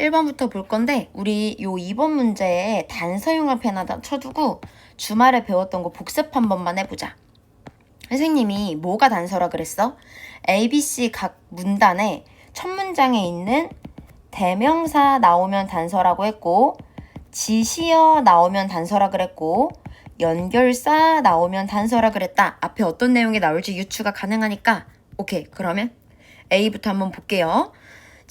1번부터 볼 건데 우리 요 2번 문제에 단서용을 펜 하나 쳐두고 주말에 배웠던 거 복습 한 번만 해보자. 선생님이 뭐가 단서라 그랬어? A, B, C 각 문단에 첫 문장에 있는 대명사 나오면 단서라고 했고 지시어 나오면 단서라 그랬고 연결사 나오면 단서라 그랬다. 앞에 어떤 내용이 나올지 유추가 가능하니까 오케이 그러면 A부터 한번 볼게요.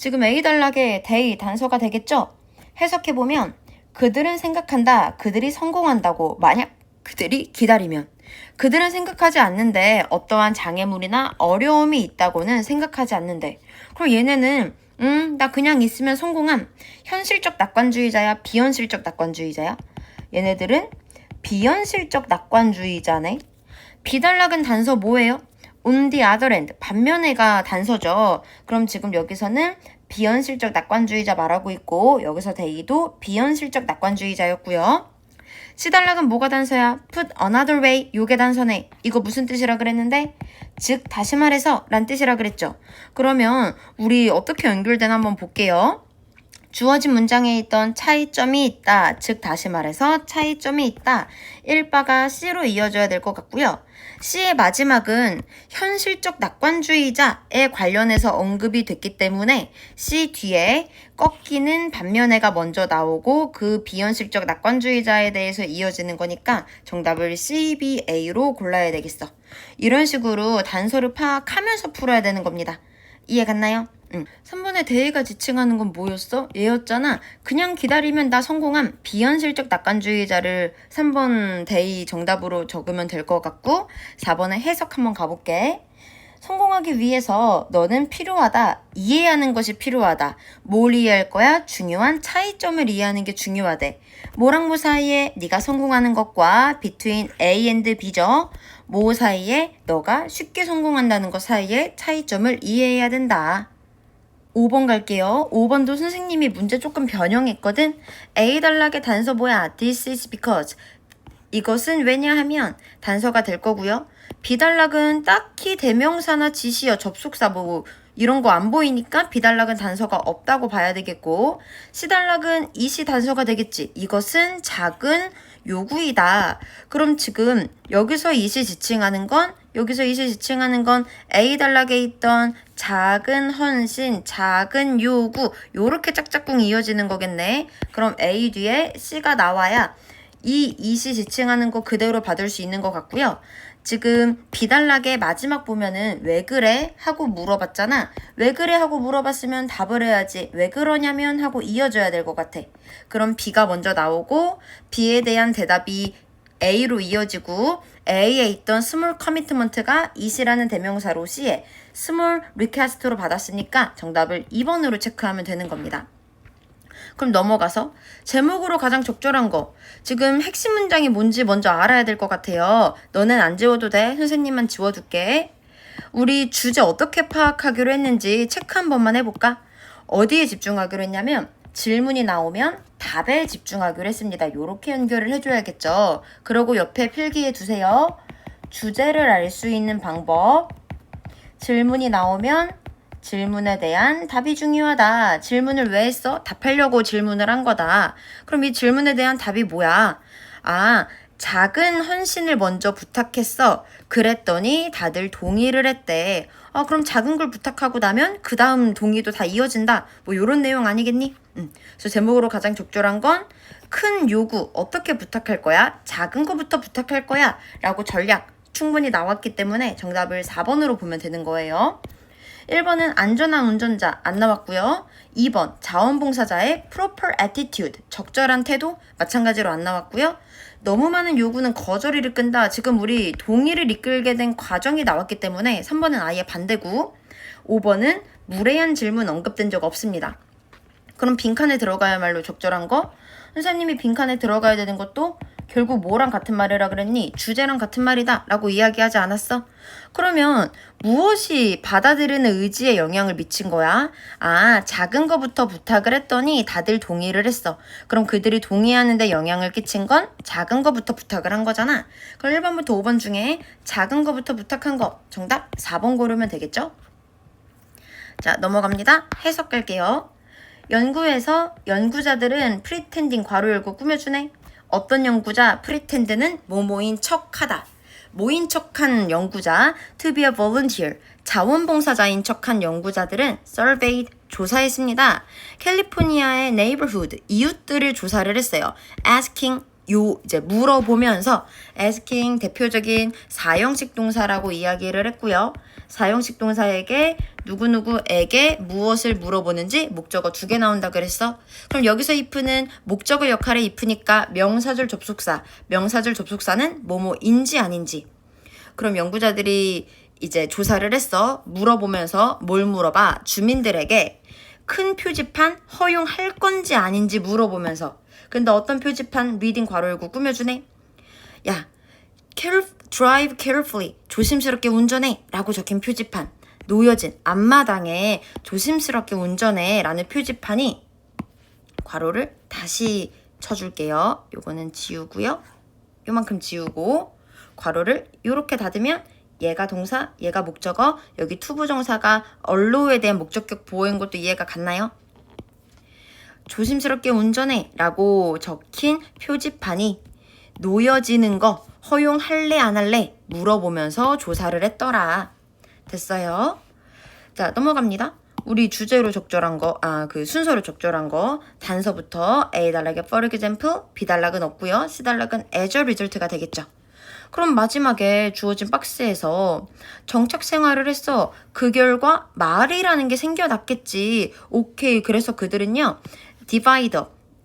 지금 A 단락에 they 단서가 되겠죠? 해석해보면 그들은 생각한다. 그들이 성공한다고. 만약 그들이 기다리면. 그들은 생각하지 않는데 어떠한 장애물이나 어려움이 있다고는 생각하지 않는데. 그럼 얘네는 음, 나 그냥 있으면 성공함. 현실적 낙관주의자야? 비현실적 낙관주의자야? 얘네들은 비현실적 낙관주의자네. 비단락은 단서 뭐예요? On the other hand. 반면에가 단서죠. 그럼 지금 여기서는 비현실적 낙관주의자 말하고 있고 여기서 데이도 비현실적 낙관주의자였고요. 시달락은 뭐가 단서야? put another way 요게 단서네. 이거 무슨 뜻이라 그랬는데? 즉 다시 말해서 란 뜻이라 그랬죠. 그러면 우리 어떻게 연결되나 한번 볼게요. 주어진 문장에 있던 차이점이 있다. 즉 다시 말해서 차이점이 있다. 1바가 C로 이어져야 될 것 같고요. C의 마지막은 현실적 낙관주의자에 관련해서 언급이 됐기 때문에 C 뒤에 꺾이는 반면에가 먼저 나오고 그 비현실적 낙관주의자에 대해서 이어지는 거니까 정답을 C, B, A로 골라야 되겠어. 이런 식으로 단서를 파악하면서 풀어야 되는 겁니다. 이해 갔나요? 응. 3번에 대의가 지칭하는 건 뭐였어? 얘였잖아. 그냥 기다리면 나 성공함. 비현실적 낙관주의자를 3번 대의 정답으로 적으면 될 것 같고 4번에 해석 한번 가볼게. 성공하기 위해서 너는 필요하다. 이해하는 것이 필요하다. 뭘 이해할 거야? 중요한 차이점을 이해하는 게 중요하대. 뭐랑 뭐 사이에 네가 성공하는 것과 between A and B죠. 뭐 사이에 너가 쉽게 성공한다는 것 사이에 차이점을 이해해야 된다. 5번 갈게요. 5번도 선생님이 문제 조금 변형했거든. A 단락의 단서 뭐야? This is because. 이것은 왜냐하면 단서가 될 거고요. B 단락은 딱히 대명사나 지시어, 접속사 뭐 이런 거 안 보이니까 B 단락은 단서가 없다고 봐야 되겠고 C 단락은 이시 단서가 되겠지. 이것은 작은 요구이다. 그럼 지금 여기서 이시 지칭하는 건 여기서 이시 지칭하는 건 A 단락에 있던 작은 헌신, 작은 요구 요렇게 짝짝꿍 이어지는 거겠네. 그럼 A 뒤에 C가 나와야 이 이시 지칭하는 거 그대로 받을 수 있는 것 같고요. 지금 비단락의 마지막 보면은 왜 그래? 하고 물어봤잖아. 왜 그래? 하고 물어봤으면 답을 해야지. 왜 그러냐면 하고 이어져야 될 것 같아. 그럼 B가 먼저 나오고 B에 대한 대답이 A로 이어지고 A에 있던 small commitment가 it이라는 대명사로 C에 small request로 받았으니까 정답을 2번으로 체크하면 되는 겁니다. 그럼 넘어가서 제목으로 가장 적절한 거. 지금 핵심 문장이 뭔지 먼저 알아야 될 것 같아요. 너는 안 지워도 돼. 선생님만 지워둘게. 우리 주제 어떻게 파악하기로 했는지 체크 한 번만 해볼까? 어디에 집중하기로 했냐면 질문이 나오면 답에 집중하기로 했습니다. 요렇게 연결을 해줘야겠죠. 그리고 옆에 필기해 두세요. 주제를 알 수 있는 방법. 질문이 나오면 질문에 대한 답이 중요하다. 질문을 왜 했어? 답하려고 질문을 한 거다. 그럼 이 질문에 대한 답이 뭐야? 아, 작은 헌신을 먼저 부탁했어. 그랬더니 다들 동의를 했대. 아, 그럼 작은 걸 부탁하고 나면 그 다음 동의도 다 이어진다. 뭐 요런 내용 아니겠니? 음. 그래서 제목으로 가장 적절한 건 큰 요구 어떻게 부탁할 거야? 작은 거부터 부탁할 거야. 라고 전략 충분히 나왔기 때문에 정답을 4번으로 보면 되는 거예요. 1번은 안전한 운전자 안 나왔고요. 2번 자원봉사자의 proper attitude 적절한 태도 마찬가지로 안 나왔고요. 너무 많은 요구는 거절이를 끈다. 지금 우리 동의를 이끌게 된 과정이 나왔기 때문에 3번은 아예 반대고 5번은 무례한 질문 언급된 적 없습니다. 그럼 빈칸에 들어가야말로 적절한 거? 선생님이 빈칸에 들어가야 되는 것도 결국 뭐랑 같은 말이라 그랬니? 주제랑 같은 말이다 라고 이야기하지 않았어? 그러면 무엇이 받아들이는 의지에 영향을 미친 거야? 아, 작은 거부터 부탁을 했더니 다들 동의를 했어. 그럼 그들이 동의하는데 영향을 끼친 건 작은 거부터 부탁을 한 거잖아. 그럼 1번부터 5번 중에 작은 거부터 부탁한 거 정답 4번 고르면 되겠죠? 자, 넘어갑니다. 해석 갈게요. 연구에서 연구자들은 프리텐딩 괄호 열고 꾸며주네. 어떤 연구자 프리텐드는 모모인 척하다. 모인 척한 연구자 to be a volunteer 자원봉사자인 척한 연구자들은 surveyed 조사했습니다. 캘리포니아의 neighborhood 이웃들을 조사를 했어요. asking 요 이제 물어보면서 asking 대표적인 사형식 동사라고 이야기를 했고요. 사형식 동사에게 누구누구에게 무엇을 물어보는지 목적어 두 개 나온다 그랬어. 그럼 여기서 if는 목적어 역할의 if니까 명사절 접속사. 명사절 접속사는 뭐뭐인지 아닌지. 그럼 연구자들이 이제 조사를 했어. 물어보면서 뭘 물어봐? 주민들에게 큰 표지판 허용할 건지 아닌지 물어보면서. 근데 어떤 표지판 리딩 괄호 열고 꾸며주네? 야, care, drive carefully. 조심스럽게 운전해. 라고 적힌 표지판. 놓여진 앞마당에 조심스럽게 운전해. 라는 표지판이 괄호를 다시 쳐줄게요. 요거는 지우고요. 요만큼 지우고 괄호를 요렇게 닫으면 얘가 동사, 얘가 목적어, 여기 투부정사가 언로에 대한 목적격 보호인 것도 이해가 갔나요? 조심스럽게 운전해 라고 적힌 표지판이 놓여지는 거 허용할래 안 할래 물어보면서 조사를 했더라. 됐어요. 자, 넘어갑니다. 우리 주제로 적절한 거, 아, 그 순서로 적절한 거, 단서부터 A 단락에 for example, B 단락은 없고요. C 단락은 as a result가 되겠죠. 그럼 마지막에 주어진 박스에서 정착 생활을 했어. 그 결과 말이라는 게 생겨났겠지. 오케이. 그래서 그들은요, 디바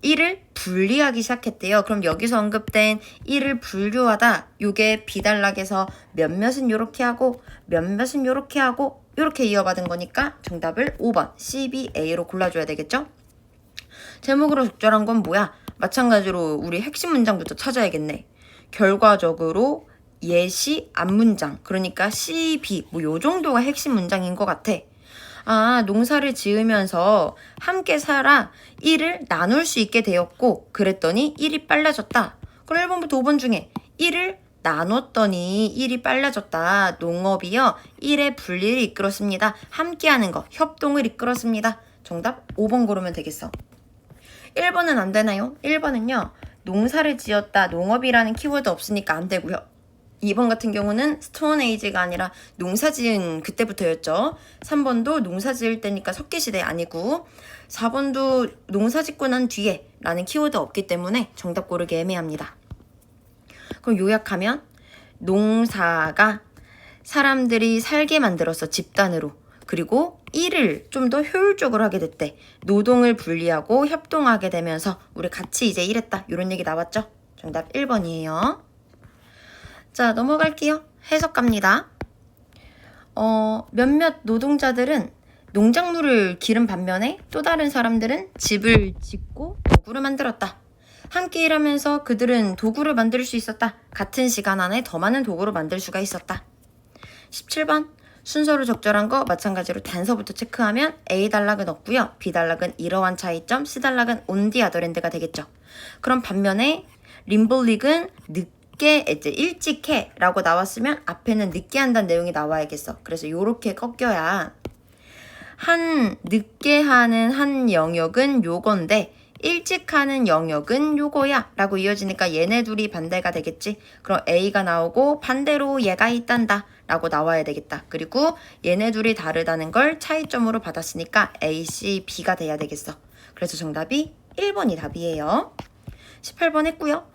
1을 분리하기 시작했대요. 그럼 여기서 언급된 1을 분류하다. 요게 비단락에서 몇몇은 요렇게 하고 몇몇은 요렇게 하고 요렇게 이어받은 거니까 정답을 5번 CBA로 골라줘야 되겠죠? 제목으로 적절한 건 뭐야? 마찬가지로 우리 핵심 문장부터 찾아야겠네. 결과적으로 예시 앞문장 그러니까 CB 뭐 요 정도가 핵심 문장인 것 같아. 아, 농사를 지으면서 함께 살아 1을 나눌 수 있게 되었고, 그랬더니 1이 빨라졌다. 그럼 1번부터 5번 중에 1을 나눴더니 1이 빨라졌다. 농업이요. 1의 분리를 이끌었습니다. 함께 하는 거, 협동을 이끌었습니다. 정답 5번 고르면 되겠어. 1번은 안 되나요? 1번은요. 농사를 지었다. 농업이라는 키워드 없으니까 안 되고요. 2번 같은 경우는 스톤 에이지가 아니라 농사 지은 그때부터였죠. 3번도 농사 지을 때니까 석기시대 아니고 4번도 농사 짓고 난 뒤에 라는 키워드 없기 때문에 정답 고르기 애매합니다. 그럼 요약하면 농사가 사람들이 살게 만들어서 집단으로 그리고 일을 좀 더 효율적으로 하게 됐대. 노동을 분리하고 협동하게 되면서 우리 같이 이제 일했다. 이런 얘기 나왔죠? 정답 1번이에요. 자, 넘어갈게요. 해석 갑니다. 어, 몇몇 노동자들은 농작물을 기른 반면에 또 다른 사람들은 집을 짓고 도구를 만들었다. 함께 일하면서 그들은 도구를 만들 수 있었다. 같은 시간 안에 더 많은 도구를 만들 수가 있었다. 17번. 순서로 적절한 거 마찬가지로 단서부터 체크하면 A 단락은 없고요. B 단락은 이러한 차이점, C 단락은 온디 아더랜드가 되겠죠. 그럼 반면에 림볼릭은 늦게 이제 일찍 해 라고 나왔으면 앞에는 늦게 한다는 내용이 나와야겠어. 그래서 요렇게 꺾여야 한 늦게 하는 한 영역은 요건데 일찍 하는 영역은 요거야 라고 이어지니까 얘네 둘이 반대가 되겠지. 그럼 A가 나오고 반대로 얘가 있단다 라고 나와야 되겠다. 그리고 얘네 둘이 다르다는 걸 차이점으로 받았으니까 A, C, B가 돼야 되겠어. 그래서 정답이 1번이 답이에요. 18번 했고요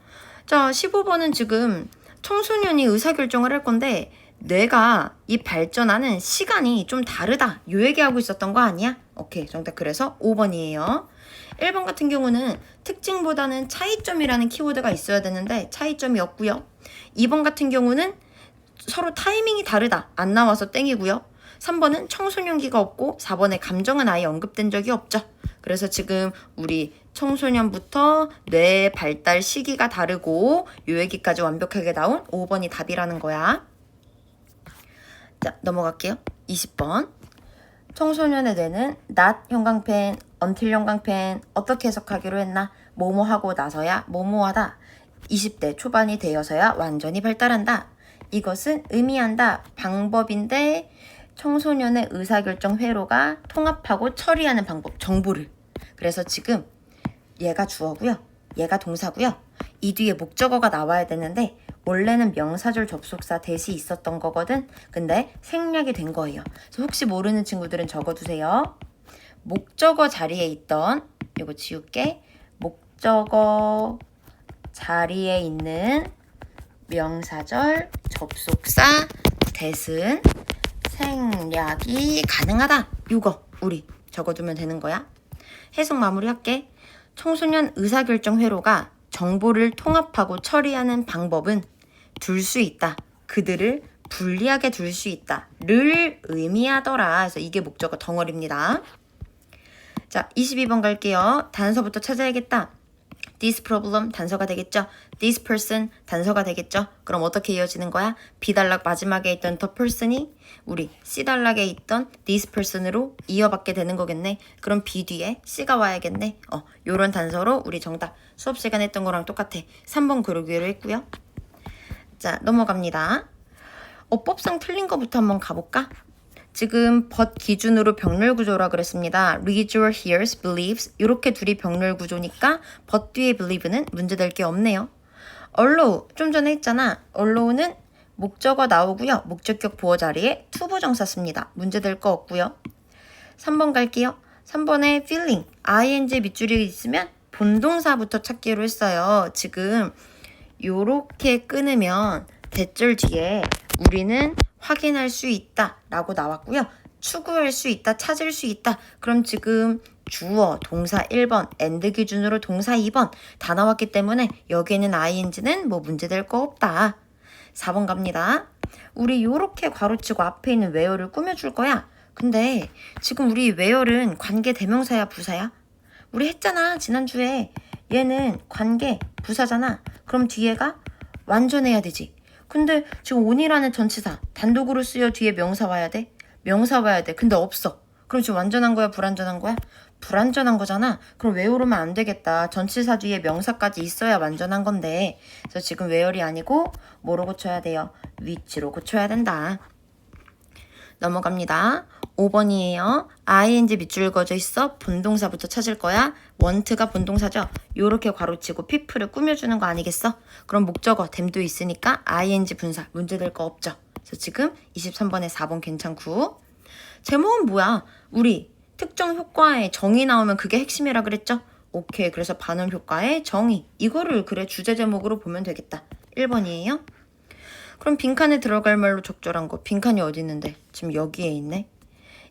자 15번은 지금 청소년이 의사결정을 할 건데 뇌가 이 발전하는 시간이 좀 다르다. 요 얘기하고 있었던 거 아니야? 오케이. 정답 그래서 5번이에요. 1번 같은 경우는 특징보다는 차이점이라는 키워드가 있어야 되는데 차이점이 없고요. 2번 같은 경우는 서로 타이밍이 다르다. 안 나와서 땡이고요. 3번은 청소년기가 없고 4번에 감정은 아예 언급된 적이 없죠. 그래서 지금 우리 청소년부터 뇌 발달 시기가 다르고 요 얘기까지 완벽하게 나온 5번이 답이라는 거야. 자, 넘어갈게요. 20번. 청소년의 뇌는 not 형광펜, until 형광펜 어떻게 해석하기로 했나? 뭐뭐 하고 나서야 뭐뭐하다. 20대 초반이 되어서야 완전히 발달한다. 이것은 의미한다. 방법인데 청소년의 의사결정 회로가 통합하고 처리하는 방법, 정보를. 그래서 지금 얘가 주어고요. 얘가 동사고요. 이 뒤에 목적어가 나와야 되는데 원래는 명사절 접속사 대시 있었던 거거든. 근데 생략이 된 거예요. 그래서 혹시 모르는 친구들은 적어두세요. 목적어 자리에 있던 이거 지울게. 목적어 자리에 있는 명사절 접속사 대신 생략이 가능하다. 이거 우리 적어두면 되는 거야. 해석 마무리할게. 청소년 의사결정 회로가 정보를 통합하고 처리하는 방법은 둘 수 있다. 그들을 불리하게 둘 수 있다.를 의미하더라. 그래서 이게 목적어 덩어리입니다. 자, 22번 갈게요. 단서부터 찾아야겠다. This problem 단서가 되겠죠. This person 단서가 되겠죠. 그럼 어떻게 이어지는 거야? B 단락 마지막에 있던 the person이 우리 C 단락에 있던 this person으로 이어받게 되는 거겠네. 그럼 B 뒤에 C가 와야겠네. 어, 요런 단서로 우리 정답 수업 시간에 했던 거랑 똑같아. 3번 그러기로 했고요. 자, 넘어갑니다. 어법상 틀린 거부터 한번 가볼까? 지금 but 기준으로 병렬 구조라 그랬습니다. reads or hears, believes 이렇게 둘이 병렬 구조니까 but 뒤에 believe는 문제될 게 없네요. allow 좀 전에 했잖아. allow는 목적어 나오고요. 목적격 보어 자리에 투부정사 씁니다. 문제될 거 없고요. 3번 갈게요. 3번에 feeling, ing 밑줄이 있으면 본동사부터 찾기로 했어요. 지금 요렇게 끊으면 대절 뒤에 우리는 확인할 수 있다 라고 나왔고요. 추구할 수 있다, 찾을 수 있다. 그럼 지금 주어, 동사 1번, and 기준으로 동사 2번 다 나왔기 때문에 여기에는 ing는 뭐 문제될 거 없다. 4번 갑니다. 우리 요렇게 괄호치고 앞에 있는 where를 꾸며줄 거야. 근데 지금 우리 where는 관계 대명사야, 부사야? 우리 했잖아, 지난주에. 얘는 관계, 부사잖아. 그럼 뒤에가 완전해야 되지. 근데 지금 온이라는 전치사 단독으로 쓰여 뒤에 명사 와야 돼? 명사 와야 돼. 근데 없어. 그럼 지금 완전한 거야? 불완전한 거야? 불완전한 거잖아. 그럼 왜 오르면 안 되겠다. 전치사 뒤에 명사까지 있어야 완전한 건데. 그래서 지금 외열이 아니고 뭐로 고쳐야 돼요? 위치로 고쳐야 된다. 넘어갑니다. 5번이에요. ing 밑줄 그어져 있어. 본동사부터 찾을 거야. want가 본동사죠. 요렇게 괄호치고 people을 꾸며주는 거 아니겠어? 그럼 목적어 댐도 있으니까 ing 분사 문제될 거 없죠. 그래서 지금 23번에 4번 괜찮고 제목은 뭐야? 우리 특정 효과에 정의 나오면 그게 핵심이라 그랬죠? 오케이. 그래서 반응 효과의 정의. 이거를 그래 주제 제목으로 보면 되겠다. 1번이에요. 그럼 빈칸에 들어갈 말로 적절한 거. 빈칸이 어디 있는데? 지금 여기에 있네.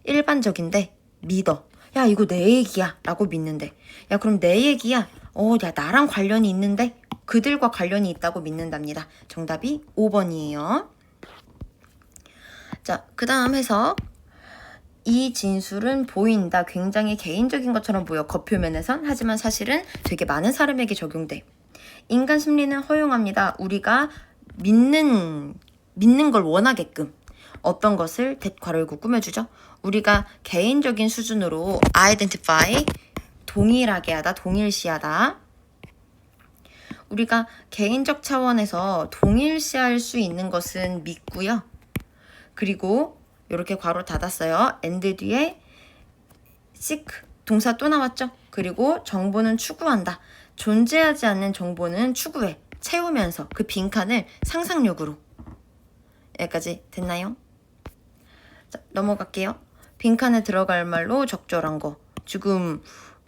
일반적인데 믿어. 야 이거 내 얘기야 라고 믿는데. 야 그럼 내 얘기야. 어, 야 나랑 관련이 있는데 그들과 관련이 있다고 믿는답니다. 정답이 5번이에요. 자, 그 다음 해석. 이 진술은 보인다. 굉장히 개인적인 것처럼 보여. 겉표면에선. 하지만 사실은 되게 많은 사람에게 적용돼. 인간 심리는 허용합니다. 우리가 믿는 믿는 걸 원하게끔 어떤 것을 대 괄호이고 꾸며주죠. 우리가 개인적인 수준으로 identify 동일하게 하다, 동일시하다. 우리가 개인적 차원에서 동일시할 수 있는 것은 믿고요. 그리고 이렇게 괄호 닫았어요. and 뒤에 seek 동사 또 나왔죠. 그리고 정보는 추구한다. 존재하지 않는 정보는 추구해. 채우면서 그 빈칸을 상상력으로 여기까지 됐나요? 자, 넘어갈게요. 빈칸에 들어갈 말로 적절한 거. 지금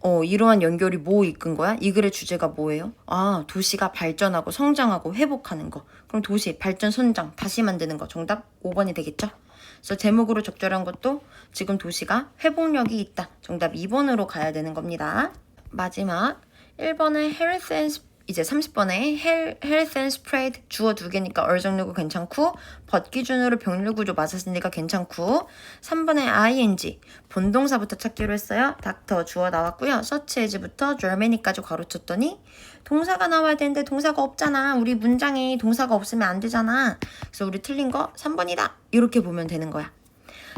어, 이러한 연결이 뭐 이끈 거야? 이 글의 주제가 뭐예요? 아, 도시가 발전하고 성장하고 회복하는 거. 그럼 도시, 발전, 선장, 다시 만드는 거. 정답 5번이 되겠죠? 그래서 제목으로 적절한 것도 지금 도시가 회복력이 있다. 정답 2번으로 가야 되는 겁니다. 마지막 1번의 health 이제 30번에 health and spread 주어 두 개니까 얼정류구 괜찮고 벗 기준으로 병렬 구조 맞았으니까 괜찮고 3번에 ing 본동사부터 찾기로 했어요. 닥터 주어 나왔고요. as부터 Germany까지 가로쳤더니 동사가 나와야 되는데 동사가 없잖아. 우리 문장에 동사가 없으면 안 되잖아. 그래서 우리 틀린 거 3번이다. 이렇게 보면 되는 거야.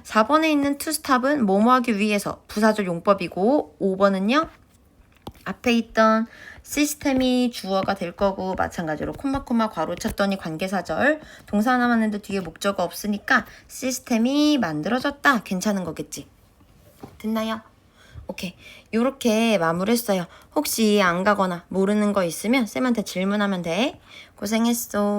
4번에 있는 to stop은 뭐뭐 하기 위해서 부사절 용법이고 5번은요. 앞에 있던 시스템이 주어가 될 거고 마찬가지로 콤마콤마 괄호 쳤더니 관계사절 동사 하나 맞는데 뒤에 목적어 없으니까 시스템이 만들어졌다 괜찮은 거겠지 됐나요? 오케이. 요렇게 마무리했어요. 혹시 안 가거나 모르는 거 있으면 쌤한테 질문하면 돼. 고생했어.